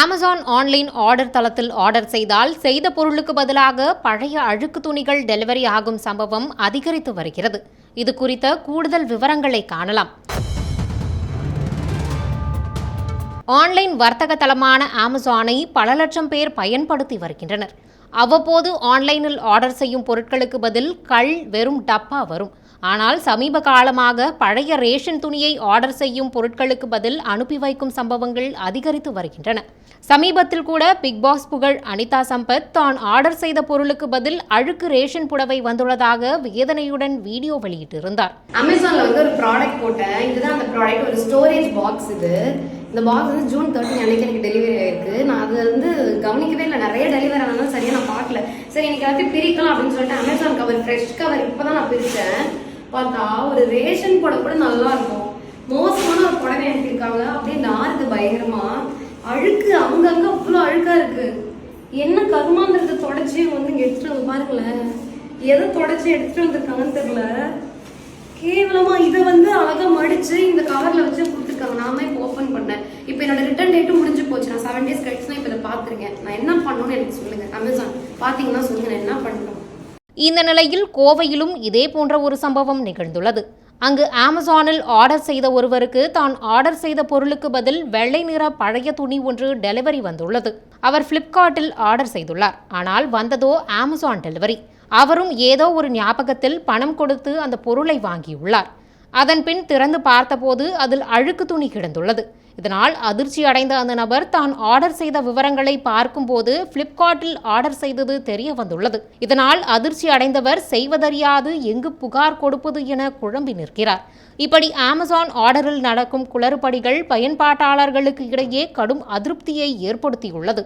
Amazon online order தளத்தில் order செய்தால் செய்த பொருளுக்கு பதிலாக பழைய அழுக்கு துணிகள் டெலிவரி ஆகும் சம்பவம் அதிகரித்து வருகிறது. இது குறித்த கூடுதல் விவரங்களை காணலாம். ஆன்லைன் வர்த்தக தளமான அமேசானை பல லட்சம் பேர் பயன்படுத்தி வருகின்றனர். அவ்வப்போது ஆன்லைனில் ஆர்டர் செய்யும் பொருட்களுக்கு பதில் கள் வெறும் டப்பா வரும். ஆனால் சமீப காலமாக பழைய ரேஷன் துணியை ஆர்டர் செய்யும் பொருட்களுக்கு பதில் அனுப்பி வைக்கும் சம்பவங்கள் அதிகரித்து வருகின்றன. சமீபத்தில் கூட பிக் பாஸ் புகழ் அனிதா சம்பத் தான் ஆர்டர் செய்த பொருளுக்கு பதில் அழுக்கு ரேஷன் புடவை வந்துள்ளதாக வேதனையுடன் வீடியோ வெளியிட்டிருந்தார். அமேசான்ல வந்து ஒரு ப்ராடக்ட் போட்டேன். இதுதான் அந்த ப்ராடக்ட் ஒரு ஸ்டோரேஜ் பாக்ஸ் இது. இந்த பாக்ஸ் வந்து ஜூன் தேர்ட்டின் அன்னைக்கு எனக்கு டெலிவரி ஆயிருக்கு. நான் அது வந்து கவனிக்கவே இல்லை. நிறைய டெலிவரி ஆனாலும் சரியா நான் பார்க்கல. சரி இன்னைக்கு எல்லாத்தையும் பிரிக்கலாம் அப்படின்னு சொல்லிட்டு அமேசான் கவர் ஃப்ரெஷ் கவர் இப்பதான் நான் பிரித்தேன். பார்த்தா ஒரு ரேஷன் புடவை கூட நல்லா இருக்கும். மோசமான ஒரு புடவை அனுப்பியிருக்காங்க அப்படியே நாருது பயங்கரமா அழுக்கு அங்கங்க அவ்வளோ அழுக்கா இருக்கு. என்ன கருமாந்திரத்தை தொடச்சி வந்து இங்கே எடுத்துட்டு வந்து பாருங்களேன். எதை தொடச்சி எடுத்துட்டு வந்திருக்காங்கன்னு தெரியல. கேவலமா இதை வந்து அழகா மடிச்சு இந்த கவர்ல வச்சு கொடுத்துருக்காங்க. நான் தான் இப்போ ஓப்பன் பண்ணேன். இப்போ என்னோட ரிட்டர்ன் டேட்டும் முடிஞ்சு போச்சு. நான் செவன் டேஸ் கழிச்சு தான் இப்போ இதை பார்த்துருக்கேன். நான் என்ன பண்ணணும்னு எனக்கு சொல்லுங்க. அமேசான் பார்த்தீங்கன்னா சொல்லுங்க நான் என்ன பண்ணணும்? இந்த நிலையில் கோவையிலும் இதே போன்ற ஒரு சம்பவம் நிகழ்ந்துள்ளது. அங்கு அமேசானில் ஆர்டர் செய்த ஒருவருக்கு தான் ஆர்டர் செய்த பொருளுக்கு பதில் வெள்ளை நிற பழைய துணி ஒன்று டெலிவரி வந்துள்ளது. அவர் பிளிப்கார்ட்டில் ஆர்டர் செய்துள்ளார். ஆனால் வந்ததோ அமேசான் டெலிவரி அவரும் ஏதோ ஒரு ஞாபகத்தில் பணம் கொடுத்து அந்த பொருளை வாங்கியுள்ளார். அதன்பின் திறந்து பார்த்தபோது அதில் அழுக்கு துணி கிடந்துள்ளது. இதனால் அதிர்ச்சி அடைந்த அந்த நபர் தான் ஆர்டர் செய்த விவரங்களை பார்க்கும்போது பிளிப்கார்ட்டில் ஆர்டர் செய்தது தெரிய வந்துள்ளது இதனால் அதிர்ச்சி அடைந்தவர் செய்வதறியாது எங்கு புகார் கொடுப்பது என குழம்பி நிற்கிறார். இப்படி அமேசான் ஆர்டரில் நடக்கும் குளறுபடிகள் பயன்பாட்டாளர்களுக்கு இடையே கடும் அதிருப்தியை ஏற்படுத்தியுள்ளது.